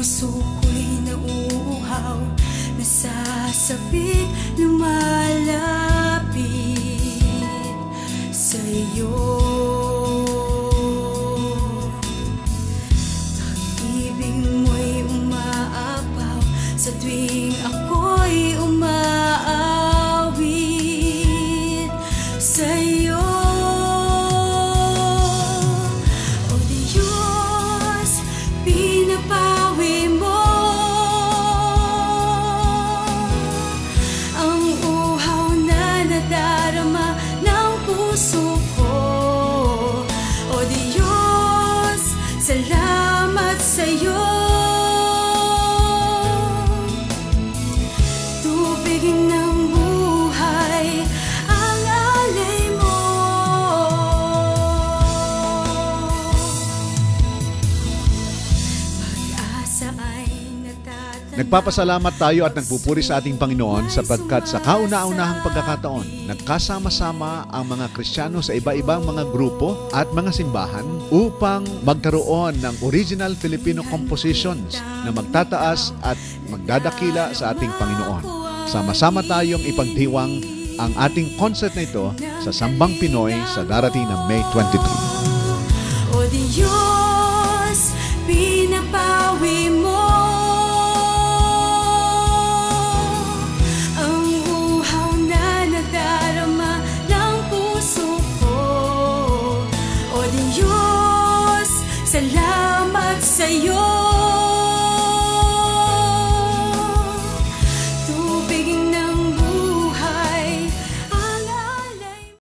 ko'y nauuhaw. Nasasabik, lumalapit Nagpapasalamat tayo at nagpupuri sa ating Panginoon sapagkat sa kauna-unahang pagkakataon, nagkasama-sama ang mga Kristiyano sa iba-ibang mga grupo at mga simbahan upang magkaroon ng original Filipino compositions na magtataas at magdadakila sa ating Panginoon. Sama-sama tayong ipagdiwang ang ating concert na ito sa Sambang Pinoy sa darating na May 23. Diyos, salamat sa'yo